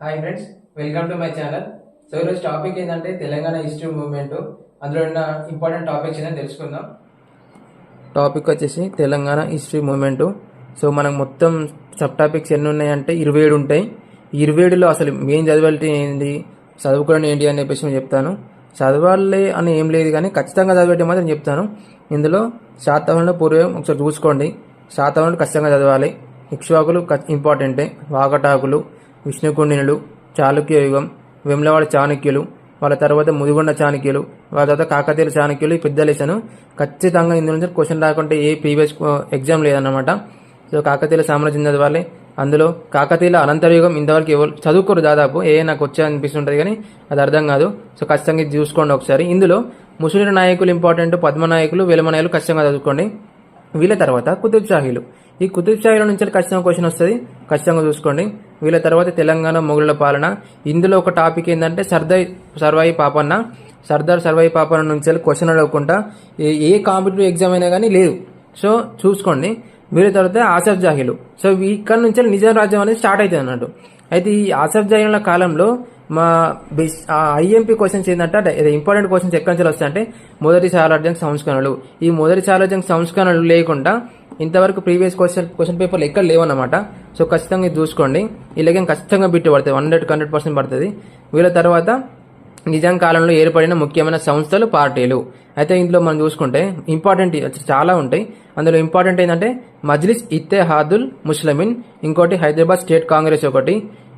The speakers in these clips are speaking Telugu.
Hi friends welcome to my channel so ఈరోజు టాపిక్ ఏంటంటే తెలంగాణ హిస్టరీ మూవ్మెంట్ అందులో ఉన్న ఇంపార్టెంట్ టాపిక్స్ అనేది తెలుసుకుందాం. టాపిక్ వచ్చేసి తెలంగాణ హిస్టరీ మూవ్మెంట్ సో మనకు మొత్తం సబ్ టాపిక్స్ ఎన్ని ఉన్నాయంటే ఇరవై ఏడు ఉంటాయి. ఇరవై ఏడులో అసలు మెయిన్ చదవాలి ఏంటి? చదువుకోవడం ఏంటి అని చెప్పేసి నేను చెప్తాను. చదవాలి అని ఏం లేదు కానీ ఖచ్చితంగా చదివేటి మాత్రం చెప్తాను. ఇందులో శాతవరణ పూర్వం ఒకసారి చూసుకోండి. శాతవరణలు ఖచ్చితంగా చదవాలి. ఇక్ష్వాకులు ఇంపార్టెంటే వాకటాకులు విష్ణుకుండినులు చాళుక్య యుగం వెమ్లవాడ చాణక్యులు వాళ్ళ తర్వాత ముదిగొండ చాణక్యులు వాళ్ళ తర్వాత కాకతీయుల చాణక్యులు ఈ పెద్ద లెసను ఖచ్చితంగా ఇందులో నుంచి క్వశ్చన్ రాకుంటే ఏ ప్రీవియస్ ఎగ్జామ్ లేదన్నమాట. సో కాకతీయుల సామ్రాజ్యం చదవాలి అందులో కాకతీయుల అనంతరయుగం ఇంతవరకు ఎవరు చదువుకోరు దాదాపు. ఏ నాకు వచ్చే అనిపిస్తుంటుంది కానీ అది అర్థం కాదు. సో ఖచ్చితంగా ఇది చూసుకోండి ఒకసారి. ఇందులో ముస్లిం నాయకులు ఇంపార్టెంట్ పద్మనాయకులు వెలమనాయకులు ఖచ్చితంగా చదువుకోండి. వీళ్ళ తర్వాత కుతుబ్ షాహీలు. ఈ కుతుబ్ షాహీల నుంచి ఖచ్చితంగా క్వశ్చన్ వస్తుంది. ఖచ్చితంగా చూసుకోండి. వీళ్ళ తర్వాత తెలంగాణ మొగుళ్ళ పాలన. ఇందులో ఒక టాపిక్ ఏంటంటే సర్దార్ సర్వాయి పాపన్న. సర్దార్ సర్వాయి పాపన్న నుంచి క్వశ్చన్ అడగకుండా ఏ- కాంపిటేటివ్ ఎగ్జామ్ అయినా కానీ లేదు. సో చూసుకోండి. వీళ్ళ తర్వాత ఆసఫ్ జాహీలు. సో ఇక్కడ నుంచి నిజాం రాజ్యం అనేది స్టార్ట్ అవుతుంది అన్నట్టు. అయితే ఈ ఆసఫ్ జాహీల కాలంలో మా బెస్ ఐఎంపీ క్వశ్చన్స్ ఏంటంటే ఇంపార్టెంట్ క్వశ్చన్స్ ఎక్కడి నుంచి వస్తాయంటే మొదటి సామ్రాజ్యం సంస్కరణలు. ఈ మొదటి సామ్రాజ్యం సంస్కరణలు లేకుండా ఇంతవరకు ప్రీవియస్ క్వశ్చన్ క్వశ్చన్ పేపర్లు ఎక్కడ లేవన్నమాట. సో ఖచ్చితంగా ఇది చూసుకోండి. ఇలాగే ఖచ్చితంగా బిట్టు పడుతుంది హండ్రెడ్ హండ్రెడ్ పర్సెంట్ పడుతుంది. వీళ్ళ తర్వాత నిజాం కాలంలో ఏర్పడిన ముఖ్యమైన సంస్థలు పార్టీలు. అయితే ఇందులో మనం చూసుకుంటే ఇంపార్టెంట్ చాలా ఉంటాయి. అందులో ఇంపార్టెంట్ ఏంటంటే మజ్లిస్ ఇత్తెహాదుల్ ముస్లిమిన్ ఇంకోటి హైదరాబాద్ స్టేట్ కాంగ్రెస్ ఒకటి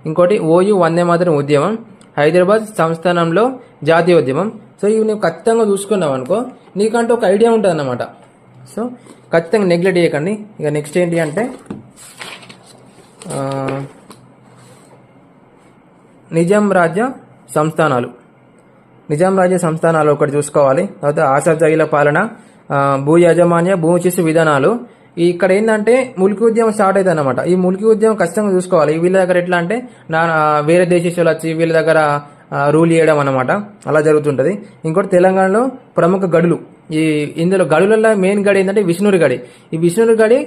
ఇంకోటి ఓయు వందే మాత్రం ఉద్యమం హైదరాబాద్ సంస్థానంలో జాతీయ ఉద్యమం సో ఇవి నువ్వు ఖచ్చితంగా చూసుకున్నావు అనుకో నీకంటూ ఒక ఐడియా ఉంటుంది అన్నమాట సో ఖచ్చితంగా నెగ్లెక్ట్ చేయకండి. ఇక నెక్స్ట్ ఏంటి అంటే నిజాం రాజ్య సంస్థానాలు. నిజాం రాజ్య సంస్థానాలు ఒకటి చూసుకోవాలి. తర్వాత ఆసఫ్ పాలన భూ యాజమాన్య భూమి విధానాలు. ఇక్కడ ఏంటంటే ములికి ఉద్యమం స్టార్ట్ అవుతుంది అనమాట ఈ ములికి ఉద్యమం ఖచ్చితంగా చూసుకోవాలి. వీళ్ళ దగ్గర ఎట్లా అంటే నా వేరే దేశాలు వచ్చి వీళ్ళ దగ్గర రూల్ చేయడం అనమాట అలా జరుగుతుంటుంది. ఇంకోటి తెలంగాణలో ప్రముఖ గడులు. ఈ ఇందులో గడులలో మెయిన్ గడి ఏంటంటే విష్ణురి గడి. ఈ విష్ణురి గడి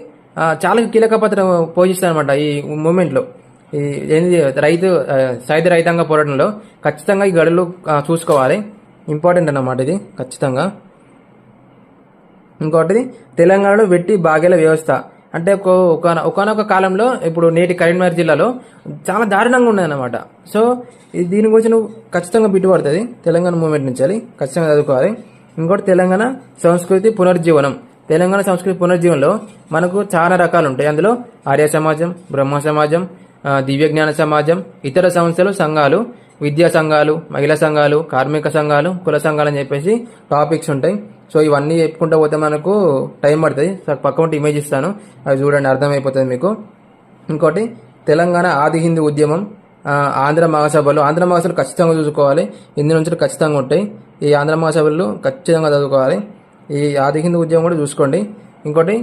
చాలా కీలక పాత్ర పోషిస్తుంది అనమాట ఈ మూమెంట్లో ఈ ఏంది రైతు సైద రైతాంగ పోరాటంలో ఖచ్చితంగా ఈ గడులు చూసుకోవాలి. ఇంపార్టెంట్ అన్నమాట ఇది ఖచ్చితంగా. ఇంకోటిది తెలంగాణలో వెట్టి బాగేల వ్యవస్థ. అంటే ఒక ఒకనొక కాలంలో ఇప్పుడు నేటి కరీంనగర్ జిల్లాలో చాలా దారుణంగా ఉండదన్నమాట సో దీని గురించి నువ్వు ఖచ్చితంగా బిట్టుపడుతుంది తెలంగాణ మూవ్మెంట్ నుంచి అది ఖచ్చితంగా చదువుకోవాలి. ఇంకోటి తెలంగాణ సంస్కృతి పునర్జీవనం. తెలంగాణ సంస్కృతి పునర్జీవనంలో మనకు చాలా రకాలు ఉంటాయి అందులో ఆర్య సమాజం బ్రహ్మ సమాజం దివ్య జ్ఞాన సమాజం ఇతర సంస్థలు సంఘాలు విద్యా సంఘాలు మహిళా సంఘాలు కార్మిక సంఘాలు కుల సంఘాలు అని చెప్పేసి టాపిక్స్ ఉంటాయి. సో ఇవన్నీ చెప్పుకుంటూ పోతే మనకు టైం పడుతుంది. సో పక్క ఉంటే ఇమేజ్ ఇస్తాను. అది చూడండి అర్థమైపోతుంది మీకు. ఇంకోటి తెలంగాణ ఆది హిందూ ఉద్యమం ఆంధ్ర మహాసభలు ఆంధ్ర మహాసభలు ఖచ్చితంగా చూసుకోవాలి. ఇందు నుంచి ఖచ్చితంగా ఉంటాయి. ఈ ఆంధ్ర మహాసభలు ఖచ్చితంగా చదువుకోవాలి. ఈ ఆది హిందూ ఉద్యమం కూడా చూసుకోండి. ఇంకోటి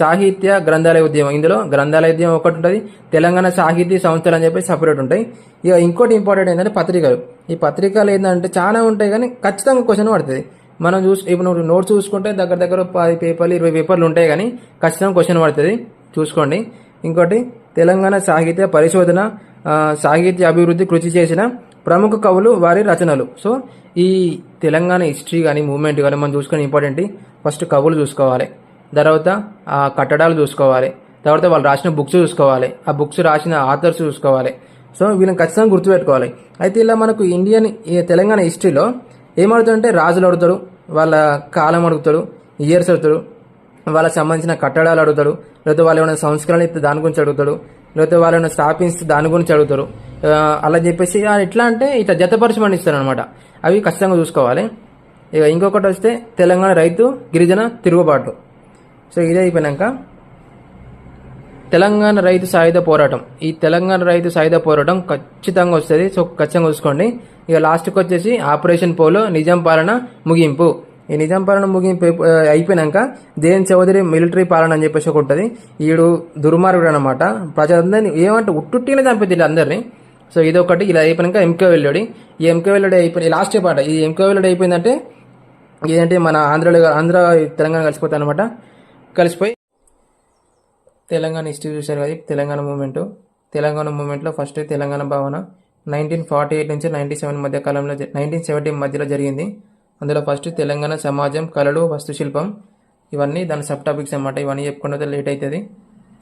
సాహిత్య గ్రంథాలయ ఉద్యమం. ఇందులో గ్రంథాలయ ఉద్యమం ఒకటి ఉంటుంది. తెలంగాణ సాహితీ సంస్థలు అని చెప్పి సపరేట్ ఉంటాయి. ఇక ఇంకోటి ఇంపార్టెంట్ ఏంటంటే పత్రికలు. ఈ పత్రికలు ఏంటంటే చాలా ఉంటాయి కానీ ఖచ్చితంగా క్వశ్చన్ పడుతుంది. మనం చూసి ఇప్పుడు నువ్వు నోట్స్ చూసుకుంటే దగ్గర దగ్గర పది పేపర్లు ఇరవై పేపర్లు ఉంటాయి కానీ ఖచ్చితంగా క్వశ్చన్ పడుతుంది. చూసుకోండి. ఇంకోటి తెలంగాణ సాహిత్య పరిశోధన సాహిత్య అభివృద్ధి కృషి చేసిన ప్రముఖ కవులు వారి రచనలు. సో ఈ తెలంగాణ హిస్టరీ కానీ మూవ్మెంట్ కానీ మనం చూసుకునే ఇంపార్టెంట్ ఫస్ట్ కవులు చూసుకోవాలి. తర్వాత ఆ కట్టడాలు చూసుకోవాలి. తర్వాత వాళ్ళు రాసిన బుక్స్ చూసుకోవాలి. ఆ బుక్స్ రాసిన ఆథర్స్ చూసుకోవాలి. సో వీళ్ళని ఖచ్చితంగా గుర్తుపెట్టుకోవాలి. అయితే ఇలా మనకు ఇండియన్ తెలంగాణ హిస్టరీలో ఏమడుతుందంటే రాజులు అడుగుతాడు వాళ్ళ కాలం అడుగుతాడు ఇయర్స్ అడుగుతాడు వాళ్ళకి సంబంధించిన కట్టడాలు అడుగుతాడు లేకపోతే వాళ్ళు ఏమైనా సంస్కరణ ఇస్తే దాని గురించి అడుగుతాడు లేకపోతే వాళ్ళని స్థాపిస్తూ దాని గురించి అడుగుతారు. అలా చెప్పేసి ఎట్లా అంటే ఇట్లా జతపరచమని ఇస్తారు అనమాట అవి ఖచ్చితంగా చూసుకోవాలి. ఇక ఇంకొకటి వస్తే తెలంగాణ రైతు గిరిజన తిరుగుబాటు. సో ఇదే అయిపోయినాక తెలంగాణ రైతు సాయుధ పోరాటం. ఈ తెలంగాణ రైతు సాయుధ పోరాటం ఖచ్చితంగా వస్తుంది. సో ఖచ్చితంగా చూసుకోండి. ఇక లాస్ట్కి వచ్చేసి ఆపరేషన్ పోలో నిజాం పాలన ముగింపు. ఈ నిజాం పాలన ముగింపు అయిపోయినాక దేని చౌదరి మిలిటరీ పాలన అని చెప్పేసి ఒక ఉంటుంది. ఈడు దుర్మార్గుడు అనమాట ప్రజలందరినీ ఏమంటే ఉట్టుట్టినే చంపేది అందరినీ. సో ఇదొకటి. ఇలా అయిపోయినాక ఎంకే వెళ్ళాడు. ఈ ఎంకే వెళ్ళాడు అయిపోయి లాస్ట్ పాట. ఈ ఎంకే వెళ్ళాడు అయిపోయిందంటే ఇదేంటి మన ఆంధ్రలో ఆంధ్ర తెలంగాణ కలిసిపోతాయి అనమాట కలిసిపోయి తెలంగాణ ఇన్స్టిట్యూషన్ చూశారు కదా తెలంగాణ మూమెంట్. తెలంగాణ మూమెంట్లో ఫస్ట్ తెలంగాణ భావన నైన్టీన్ ఫార్టీ ఎయిట్ నుంచి నైన్టీ సెవెన్ మధ్య కాలంలో నైన్టీన్ సెవెంటీ మధ్యలో జరిగింది. అందులో ఫస్ట్ తెలంగాణ సమాజం కళలు వస్తుశిల్పం ఇవన్నీ దాని సబ్ టాపిక్స్ అన్నమాట. ఇవన్నీ చెప్పుకుంటే లేట్ అవుతుంది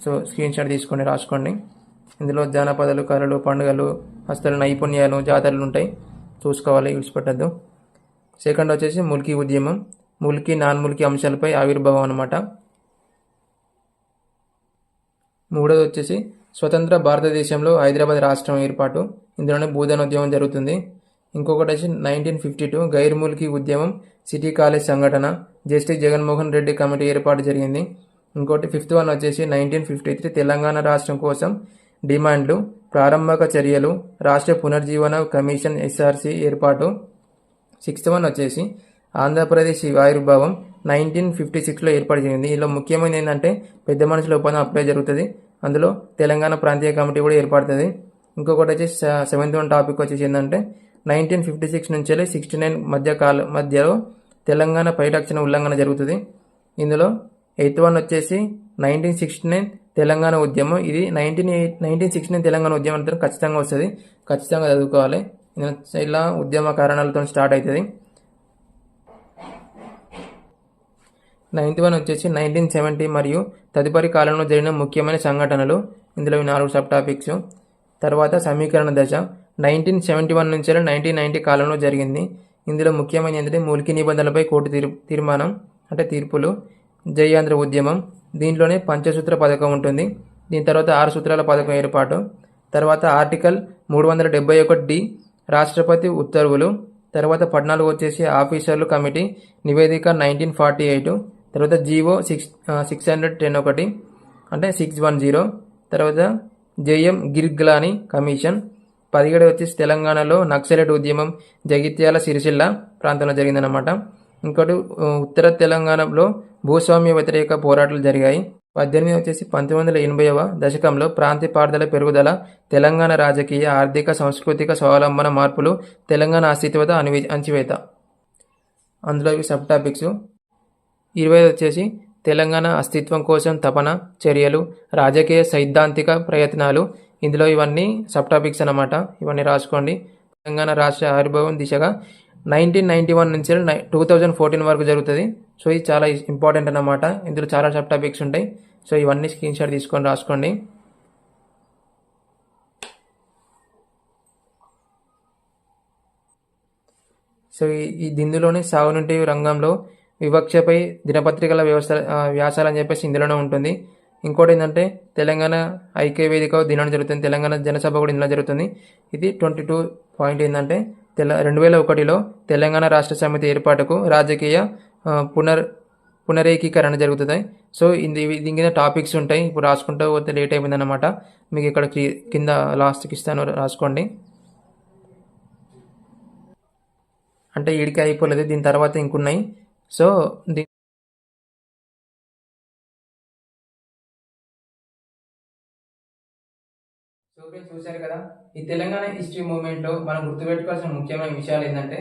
సో స్క్రీన్ షాట్ తీసుకొని రాసుకోండి. ఇందులో జానపదాలు కళలు పండుగలు హస్తల నైపుణ్యాలు జాతరలు ఉంటాయి. చూసుకోవాలి విడిచిపెట్టద్దు. సెకండ్ వచ్చేసి ముల్కీ ఉద్యమం. ముల్కీ నాన్ ముల్కీ అంశాలపై ఆవిర్భావం అనమాట మూడోది వచ్చేసి స్వతంత్ర భారతదేశంలో హైదరాబాద్ రాష్ట్రం ఏర్పాటు. ఇందులోనే భూధన ఉద్యమం జరుగుతుంది. ఇంకొకటి వచ్చి నైన్టీన్ ఫిఫ్టీ టూ గైర్మూల్కి ఉద్యమం సిటీ కాలేజ్ సంఘటన జస్టిస్ జగన్మోహన్ రెడ్డి కమిటీ ఏర్పాటు జరిగింది. ఇంకోటి ఫిఫ్త్ వన్ వచ్చేసి నైన్టీన్ ఫిఫ్టీ త్రీ తెలంగాణ రాష్ట్రం కోసం డిమాండ్లు ప్రారంభక చర్యలు రాష్ట్ర పునర్జీవన కమిషన్ ఎస్ఆర్సి ఏర్పాటు. సిక్స్త్ వన్ వచ్చేసి ఆంధ్రప్రదేశ్ ఆవిర్భావం నైన్టీన్ ఫిఫ్టీ సిక్స్లో ఏర్పాటు జరిగింది. ఇందులో ముఖ్యమైనది ఏంటంటే పెద్ద మనుషుల ఒప్పందం అప్లై జరుగుతుంది. అందులో తెలంగాణ ప్రాంతీయ కమిటీ కూడా ఏర్పడుతుంది. ఇంకొకటి వచ్చేసి సెవెంత్ వన్ టాపిక్ వచ్చేసి ఏంటంటే నైన్టీన్ ఫిఫ్టీ సిక్స్ నుంచి సిక్స్టీ నైన్ మధ్య కాల మధ్యలో తెలంగాణ పరిరక్షణ ఉల్లంఘన జరుగుతుంది. ఇందులో ఎయిత్ వన్ వచ్చేసి నైన్టీన్ సిక్స్టీ నైన్ తెలంగాణ ఉద్యమం. ఇది nineteen eight nineteen sixty nine Telangana ఉద్యమం అంతా ఖచ్చితంగా వస్తుంది. ఖచ్చితంగా చదువుకోవాలి. ఇలా ఉద్యమ కారణాలతో స్టార్ట్ అవుతుంది నైన్త్ వన్ వచ్చేసి నైన్టీన్ సెవెంటీ మరియు తదుపరి కాలంలో జరిగిన ముఖ్యమైన సంఘటనలు. ఇందులో నాలుగు సబ్ టాపిక్స్. తర్వాత సమీకరణ దశ. నైన్టీన్ సెవెంటీ వన్ నుంచి నైన్టీన్ నైన్టీ కాలంలో జరిగింది. ఇందులో ముఖ్యమైన ఏంటంటే మూలికి నిబంధనలపై కోర్టు తీర్ తీర్మానం అంటే తీర్పులు జయాంధ్ర ఉద్యమం దీంట్లోనే పంచసూత్ర పథకం ఉంటుంది. దీని తర్వాత ఆరు సూత్రాల పథకం ఏర్పాటు. తర్వాత ఆర్టికల్ మూడు వందల డెబ్బై ఒకటి డి రాష్ట్రపతి ఉత్తర్వులు. తర్వాత పద్నాలుగు వచ్చేసి ఆఫీసర్లు కమిటీ నివేదిక నైన్టీన్ ఫార్టీ ఎయిట్. తర్వాత G O six six hundred ten ఒకటి అంటే సిక్స్ వన్ జీరో. తర్వాత జేఎం గిర్గ్లాని కమిషన్. పదిహేడు వచ్చేసి తెలంగాణలో నక్సలైట్ ఉద్యమం జగిత్యాల సిరిసిల్ల ప్రాంతంలో జరిగిందనమాట ఇంకోటి ఉత్తర తెలంగాణలో భూస్వామ్య వ్యతిరేక పోరాటాలు జరిగాయి. పద్దెనిమిది వచ్చేసి పంతొమ్మిది వందల ఎనభైవ దశకంలో ప్రాంతీయ పారుదల పెరుగుదల తెలంగాణ రాజకీయ ఆర్థిక సాంస్కృతిక స్వావలంబన మార్పులు తెలంగాణ అస్తిత్వత అనివి అంచివేత అందులో ఇవి సబ్ టాపిక్స్. ఇరవై వచ్చేసి తెలంగాణ అస్తిత్వం కోసం తపన చర్యలు రాజకీయ సైద్ధాంతిక ప్రయత్నాలు. ఇందులో ఇవన్నీ సబ్ టాపిక్స్ అన్నమాట. ఇవన్నీ రాసుకోండి. తెలంగాణ రాష్ట్ర ఆవిర్భావం దిశగా నైన్టీన్ నైంటీ వన్ నుంచి టూ థౌజండ్ ఫోర్టీన్ వరకు జరుగుతుంది. సో ఇది చాలా ఇంపార్టెంట్ అన్నమాట. ఇందులో చాలా సబ్ టాపిక్స్ ఉంటాయి. సో ఇవన్నీ స్క్రీన్ షాట్ తీసుకొని రాసుకోండి. సో ఈ- ఈ దిందులోనే సాగునీటి రంగంలో వివక్షపై దినపత్రికల వ్యవస్థ వ్యాసాలు అని చెప్పేసి ఇందులోనే ఉంటుంది. ఇంకోటి ఏంటంటే తెలంగాణ ఐక్య వేదిక దినం జరుగుతుంది. తెలంగాణ జనసభ కూడా ఇందులో జరుగుతుంది. ఇది ట్వంటీ టూ పాయింట్ ఏంటంటే తెల రెండు వేల ఒకటిలో తెలంగాణ రాష్ట్ర సమితి ఏర్పాటుకు రాజకీయ పునర్ పునరేకీకరణ జరుగుతుంది. సో ఇది దీని కింద టాపిక్స్ ఉంటాయి. ఇప్పుడు రాసుకుంటూ పోతే లేట్ అయిపోయిందన్నమాట. మీకు ఇక్కడ కింద లాస్ట్కి ఇస్తాను రాసుకోండి. అంటే ఈడికి అయిపోలేదు. దీని తర్వాత ఇంకున్నాయి. సో దీ సో ఫ్రెండ్స్ చూశారు కదా ఈ తెలంగాణ హిస్టరీ మూవ్మెంట్లో మనం గుర్తుపెట్టుకోవాల్సిన ముఖ్యమైన విషయాలు ఏంటంటే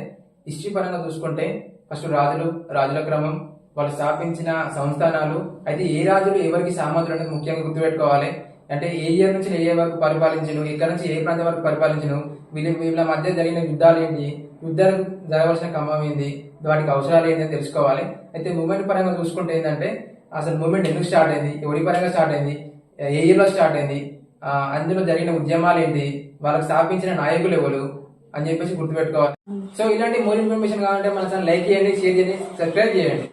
హిస్టరీ పరంగా చూసుకుంటే ఫస్ట్ రాజులు రాజుల క్రమం వాళ్ళు స్థాపించిన సంస్థానాలు అయితే ఏ రాజులు ఎవరికి సామంతులు అనేది ముఖ్యంగా గుర్తుపెట్టుకోవాలి. అంటే ఏ ఇయర్ నుంచి ఏ ఇయర్ వరకు పరిపాలించను ఇక్కడ నుంచి ఏ ప్రాంతం వరకు పరిపాలించను వీళ్ళ వీళ్ళ మధ్య జరిగిన యుద్ధాలు ఏంటి? యుద్ధాలు జరగవలసిన క్రమం ఏంటి? వాటికి అవసరాలు ఏంటి తెలుసుకోవాలి. అయితే మూమెంట్ పరంగా చూసుకుంటే ఏంటంటే అసలు మూమెంట్ ఎందుకు స్టార్ట్ అయింది? ఎవరి పరంగా స్టార్ట్ అయింది? ఏ ఇయర్లో స్టార్ట్ అయింది? అందులో జరిగిన ఉద్యమాలు ఏంటి? వాళ్ళకి స్థాపించిన నాయకులు ఎవరు? అని చెప్పేసి గుర్తుపెట్టుకోవాలి. సో ఇలాంటి మోర్ ఇన్ఫర్మేషన్ కావాలంటే మన ఛానల్ లైక్ చేయండి షేర్ చేయండి సబ్స్క్రైబ్ చేయండి.